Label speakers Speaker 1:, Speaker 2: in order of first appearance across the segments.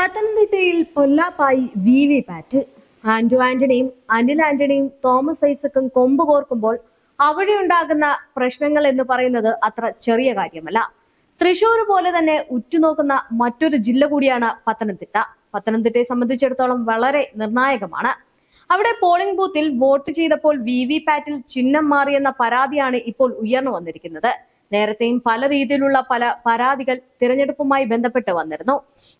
Speaker 1: പത്തനംതിട്ടയിൽ പൊല്ലാപ്പായി V V PAT. Anto ആന്റണിയും അനിൽ ആന്റണിയും തോമസ് ഐസക്കും കൊമ്പ് കോർക്കുമ്പോൾ അവിടെ ഉണ്ടാകുന്ന പ്രശ്നങ്ങൾ എന്ന് പറയുന്നത് അത്ര ചെറിയ കാര്യമല്ല. തൃശൂർ പോലെ തന്നെ ഉറ്റുനോക്കുന്ന മറ്റൊരു ജില്ല കൂടിയാണ് പത്തനംതിട്ട. പത്തനംതിട്ടയെ സംബന്ധിച്ചിടത്തോളം വളരെ നിർണായകമാണ്. അവിടെ പോളിംഗ് ബൂത്തിൽ വോട്ട് ചെയ്തപ്പോൾ വി വി പാറ്റിൽ ചിഹ്നം മാറിയെന്ന പരാതിയാണ് ഇപ്പോൾ ഉയർന്നു വന്നിരിക്കുന്നത്. നേരത്തെയും പല രീതിയിലുള്ള പല പരാതികൾ തിരഞ്ഞെടുപ്പുമായി ബന്ധപ്പെട്ട് വന്നിരുന്നു.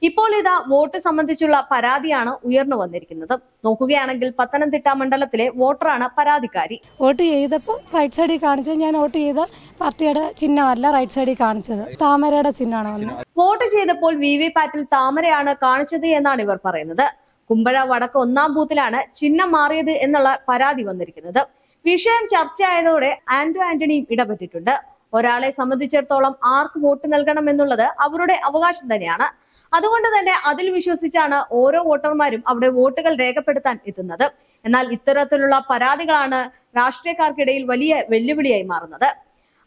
Speaker 1: ഇപ്പോൾ ഇതാ വോട്ട് സംബന്ധിച്ചുള്ള പരാതിയാണ് ഉയർന്നു വന്നിരിക്കുന്നത്. നോക്കുകയാണെങ്കിൽ പത്തനംതിട്ട മണ്ഡലത്തിലെ വോട്ടറാണ് പരാതിക്കാരി.
Speaker 2: വോട്ട് ചെയ്തപ്പോൾ റൈറ്റ് സൈഡിൽ കാണിച്ചത് ഞാൻ വോട്ട് ചെയ്ത പാർട്ടിയുടെ ചിഹ്നമല്ല റൈറ്റ് സൈഡിൽ കാണിച്ചത്. താമരയുടെ ചിഹ്നമാണ് വന്നത്.
Speaker 1: വോട്ട് ചെയ്തപ്പോൾ വി വി പാറ്റിൽ താമരയാണ് കാണിച്ചത് എന്നാണ് ഇവർ പറയുന്നത്. കുമ്പഴ വടക്ക് ഒന്നാം ബൂത്തിലാണ് ചിഹ്നം മാറിയത് എന്നുള്ള പരാതി വന്നിരിക്കുന്നത്. വിഷയം ചർച്ചയായതോടെ ആന്റോ ആന്റണിയും ഇടപെട്ടിട്ടുണ്ട്. ഒരാളെ സംബന്ധിച്ചിടത്തോളം ആർക്ക് വോട്ട് നൽകണം എന്നുള്ളത് അവരുടെ അവകാശം തന്നെയാണ്. അതുകൊണ്ട് തന്നെ അതിൽ വിശ്വസിച്ചാണ് ഓരോ വോട്ടർമാരും അവിടെ വോട്ടുകൾ രേഖപ്പെടുത്താൻ എത്തുന്നത്. എന്നാൽ ഇത്തരത്തിലുള്ള പരാതികളാണ് രാഷ്ട്രീയക്കാർക്കിടയിൽ വലിയ വെല്ലുവിളിയായി മാറുന്നത്.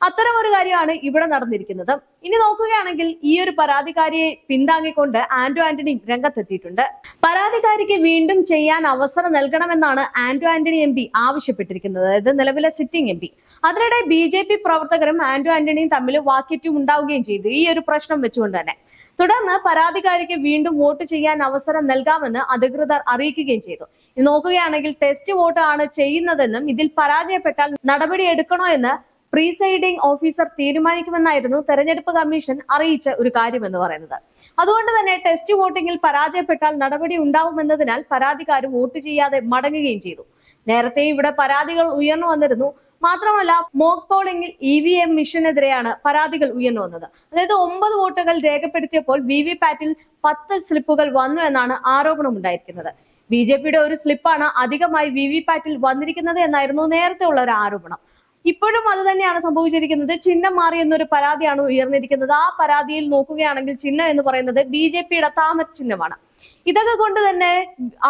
Speaker 1: അത്തരം ഒരു കാര്യമാണ് ഇവിടെ നടന്നിരിക്കുന്നത്. ഇനി നോക്കുകയാണെങ്കിൽ ഈ ഒരു പരാതിക്കാരിയെ പിന്താങ്ങിക്കൊണ്ട് ആന്റോ ആന്റണി രംഗത്തെത്തിയിട്ടുണ്ട്. പരാതിക്കാരിക്ക് വീണ്ടും ചെയ്യാൻ അവസരം നൽകണമെന്നാണ് ആന്റോ ആന്റണി എം പി ആവശ്യപ്പെട്ടിരിക്കുന്നത്. അതായത് നിലവിലെ സിറ്റിംഗ് എം പി. അതിനിടെ ബി ജെ പി പ്രവർത്തകരും ആന്റോ ആന്റണിയും തമ്മിൽ വാക്കേറ്റവും ഉണ്ടാവുകയും ചെയ്തു. ഈ ഒരു പ്രശ്നം വെച്ചുകൊണ്ട് തന്നെ. തുടർന്ന് പരാതിക്കാരിക്ക് വീണ്ടും വോട്ട് ചെയ്യാൻ അവസരം നൽകാമെന്ന് അധികൃതർ അറിയിക്കുകയും ചെയ്തു. നോക്കുകയാണെങ്കിൽ ടെസ്റ്റ് വോട്ട് ആണ് ചെയ്യുന്നതെന്നും ഇതിൽ പരാജയപ്പെട്ടാൽ നടപടി എടുക്കണോ എന്ന് പ്രീസൈഡിംഗ് ഓഫീസർ തീരുമാനിക്കുമെന്നായിരുന്നു തെരഞ്ഞെടുപ്പ് കമ്മീഷൻ അറിയിച്ച ഒരു കാര്യമെന്ന് പറയുന്നത്. അതുകൊണ്ട് തന്നെ ടെസ്റ്റ് വോട്ടിംഗിൽ പരാജയപ്പെട്ടാൽ നടപടി ഉണ്ടാവുമെന്നതിനാൽ പരാതിക്കാർ വോട്ട് ചെയ്യാതെ മടങ്ങുകയും ചെയ്തു. നേരത്തെ ഇവിടെ പരാതികൾ ഉയർന്നു വന്നിരുന്നു. മാത്രമല്ല മോക്ക് പോളിംഗിൽ ഇ വി എം മിഷനെതിരെയാണ് പരാതികൾ ഉയർന്നു വന്നത്. അതായത് ഒമ്പത് വോട്ടുകൾ രേഖപ്പെടുത്തിയപ്പോൾ വി വി പാറ്റിൽ പത്ത് സ്ലിപ്പുകൾ വന്നു എന്നാണ് ആരോപണം ഉണ്ടായിരിക്കുന്നത്. ബി ജെ പിയുടെ ഒരു സ്ലിപ്പാണ് അധികമായി വി വി പാറ്റിൽ വന്നിരിക്കുന്നത് എന്നായിരുന്നു നേരത്തെ ഉള്ള ഒരു ആരോപണം. ഇപ്പോഴും അത് തന്നെയാണ് സംഭവിച്ചിരിക്കുന്നത്. ചിഹ്നം മാറി എന്നൊരു പരാതിയാണ് ഉയർന്നിരിക്കുന്നത്. ആ പരാതിയിൽ നോക്കുകയാണെങ്കിൽ ചിഹ്നം എന്ന് പറയുന്നത് ബി ജെ പിയുടെ താമര ചിഹ്നമാണ്. ഇതൊക്കെ കൊണ്ട് തന്നെ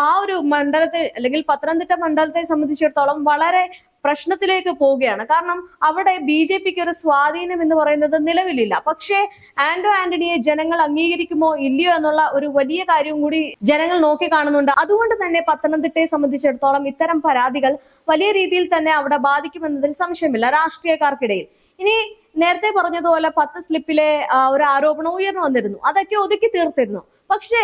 Speaker 1: ആ ഒരു മണ്ഡലത്തെ അല്ലെങ്കിൽ പത്തനംതിട്ട മണ്ഡലത്തെ സംബന്ധിച്ചിടത്തോളം വളരെ പ്രശ്നത്തിലേക്ക് പോവുകയാണ്. കാരണം അവിടെ ബി ജെ പിക്ക് ഒരു സ്വാധീനം എന്ന് പറയുന്നത് നിലവിലില്ല. പക്ഷേ ആന്റോ ആന്റണിയെ ജനങ്ങൾ അംഗീകരിക്കുമോ ഇല്ലയോ എന്നുള്ള ഒരു വലിയ കാര്യവും കൂടി ജനങ്ങൾ നോക്കി കാണുന്നുണ്ട്. അതുകൊണ്ട് തന്നെ പത്തനംതിട്ടയെ സംബന്ധിച്ചിടത്തോളം ഇത്തരം പരാതികൾ വലിയ രീതിയിൽ തന്നെ അവിടെ ബാധിക്കുമെന്നതിൽ സംശയമില്ല രാഷ്ട്രീയക്കാർക്കിടയിൽ. ഇനി നേരത്തെ പറഞ്ഞതുപോലെ പത്ത് സ്ലിപ്പിലെ ഒരു ആരോപണം ഉയർന്നു വന്നിരുന്നു. അതൊക്കെ ഒതുക്കി തീർത്തിരുന്നു. പക്ഷേ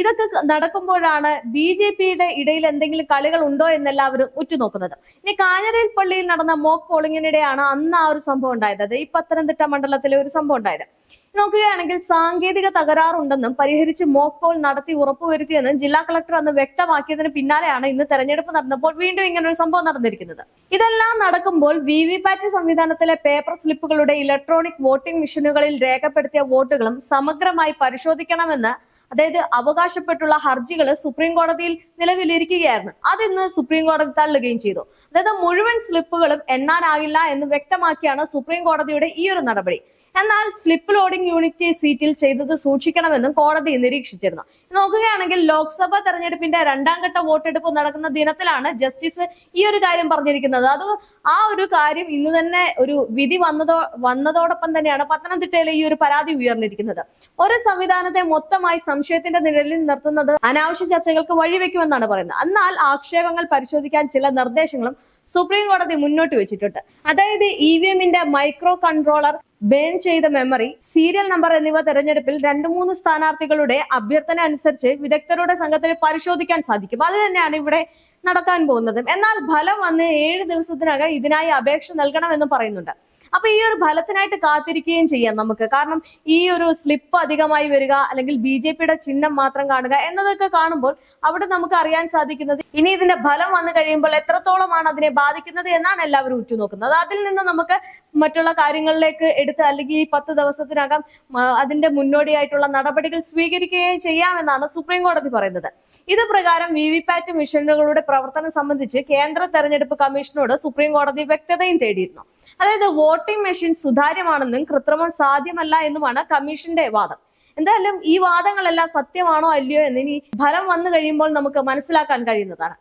Speaker 1: ഇതൊക്കെ നടക്കുമ്പോഴാണ് ബി ജെ പിയുടെ ഇടയിൽ എന്തെങ്കിലും കളികൾ ഉണ്ടോ എന്നെല്ലാവരും ഉറ്റുനോക്കുന്നത്. ഇനി കാഞ്ഞരയിൽ പള്ളിയിൽ നടന്ന മോക്ക് പോളിംഗിനിടെയാണ് അന്ന് ആ ഒരു സംഭവം ഉണ്ടായത്. ഈ പത്തനംതിട്ട മണ്ഡലത്തിലെ ഒരു സംഭവം ഉണ്ടായത്. നോക്കുകയാണെങ്കിൽ സാങ്കേതിക തകരാറുണ്ടെന്നും പരിഹരിച്ച് മോക്ക് പോൾ നടത്തി ഉറപ്പുവരുത്തിയെന്നും ജില്ലാ കളക്ടർ അന്ന് വ്യക്തമാക്കിയതിന് പിന്നാലെയാണ് ഇന്ന് തെരഞ്ഞെടുപ്പ് നടന്നപ്പോൾ വീണ്ടും ഇങ്ങനെ ഒരു സംഭവം നടന്നിരിക്കുന്നത്. ഇതെല്ലാം നടക്കുമ്പോൾ വി വി പാറ്റ് സംവിധാനത്തിലെ പേപ്പർ സ്ലിപ്പുകളുടെ ഇലക്ട്രോണിക് വോട്ടിംഗ് മെഷീനുകളിൽ രേഖപ്പെടുത്തിയ വോട്ടുകളും സമഗ്രമായി പരിശോധിക്കണമെന്ന് അതായത് അവകാശപ്പെട്ടുള്ള ഹർജികൾ സുപ്രീം കോടതിയിൽ നിലവിലിരിക്കുകയായിരുന്നു. അതിന്ന് സുപ്രീം കോടതി തള്ളുകയും ചെയ്തു. അതായത് മുഴുവൻ സ്ലിപ്പുകളും എണ്ണാനാകില്ല എന്ന് വ്യക്തമാക്കിയാണ് സുപ്രീം കോടതിയുടെ ഈ ഒരു നടപടി. എന്നാൽ സ്ലിപ്പ് ലോഡിംഗ് യൂണിറ്റ് സീറ്റിൽ ചെയ്തത് സൂക്ഷിക്കണമെന്നും കോടതി നിരീക്ഷിച്ചിരുന്നു. നോക്കുകയാണെങ്കിൽ ലോക്സഭാ തെരഞ്ഞെടുപ്പിന്റെ രണ്ടാം ഘട്ട വോട്ടെടുപ്പ് നടക്കുന്ന ദിനത്തിലാണ് ജസ്റ്റിസ് ഈ ഒരു കാര്യം പറഞ്ഞിരിക്കുന്നത്. അത് ആ ഒരു കാര്യം ഇന്ന് തന്നെ ഒരു വിധി വന്നതോ വന്നതോടൊപ്പം തന്നെയാണ് പത്തനംതിട്ടയിലെ ഈ ഒരു പരാതി ഉയർന്നിരിക്കുന്നത്. ഒരു സംവിധാനത്തെ മൊത്തമായി സംശയത്തിന്റെ നിഴലിൽ നിർത്തുന്നത് അനാവശ്യ ചർച്ചകൾക്ക് വഴിവെക്കുമെന്നാണ് പറയുന്നത്. എന്നാൽ ആക്ഷേപങ്ങൾ പരിശോധിക്കാൻ ചില നിർദ്ദേശങ്ങളും സുപ്രീം കോടതി മുന്നോട്ട് വെച്ചിട്ടുണ്ട്. അതായത് ഇ വി എമ്മിന്റെ മൈക്രോ കൺട്രോളർ ബേൺ ചെയ്ത മെമ്മറി സീരിയൽ നമ്പർ എന്നിവ തെരഞ്ഞെടുപ്പിൽ രണ്ട് മൂന്ന് സ്ഥാനാർത്ഥികളുടെ അഭ്യർത്ഥന അനുസരിച്ച് വിദഗ്ധരുടെ സംഘത്തിൽ പരിശോധിക്കാൻ സാധിക്കും. അത് തന്നെയാണ് ഇവിടെ നടക്കാൻ പോകുന്നത്. എന്നാൽ ഫലം വന്ന് ഏഴ് ദിവസത്തിനകം ഇതിനായി അപേക്ഷ നൽകണമെന്ന് പറയുന്നുണ്ട്. അപ്പൊ ഈ ഒരു ഫലത്തിനായിട്ട് കാത്തിരിക്കുകയും ചെയ്യാം നമുക്ക്. കാരണം ഈ ഒരു സ്ലിപ്പ് അധികമായി വരിക അല്ലെങ്കിൽ ബി ജെ പിയുടെ ചിഹ്നം മാത്രം കാണുക എന്നതൊക്കെ കാണുമ്പോൾ അവിടെ നമുക്ക് അറിയാൻ സാധിക്കുന്നത് ഇനി ഇതിന്റെ ഫലം വന്നു കഴിയുമ്പോൾ എത്രത്തോളമാണ് അതിനെ ബാധിക്കുന്നത് എന്നാണ് എല്ലാവരും ഉറ്റുനോക്കുന്നത്. അതിൽ നിന്ന് നമുക്ക് മറ്റുള്ള കാര്യങ്ങളിലേക്ക് എടുത്ത് അല്ലെങ്കിൽ ഈ പത്ത് ദിവസത്തിനകം അതിന്റെ മുന്നോടിയായിട്ടുള്ള നടപടികൾ സ്വീകരിക്കുകയും ചെയ്യാമെന്നാണ് സുപ്രീം കോടതി പറയുന്നത്. ഇത് പ്രകാരം വി വി പാറ്റ് മെഷീനുകളുടെ പ്രവർത്തനം സംബന്ധിച്ച് കേന്ദ്ര തെരഞ്ഞെടുപ്പ് കമ്മീഷനോട് സുപ്രീം കോടതി വ്യക്തതയും തേടിയിരുന്നു. അതായത് വോട്ടിംഗ് മെഷീൻ സുതാര്യമാണെന്നും കൃത്രിമം സാധ്യമല്ല എന്നുമാണ് കമ്മീഷന്റെ വാദം. എന്തായാലും ഈ വാദങ്ങളെല്ലാം സത്യമാണോ അല്ലയോ എന്ന് ഇനി ഫലം വന്നു കഴിയുമ്പോൾ നമുക്ക് മനസ്സിലാക്കാൻ കഴിയുന്നതാണ്.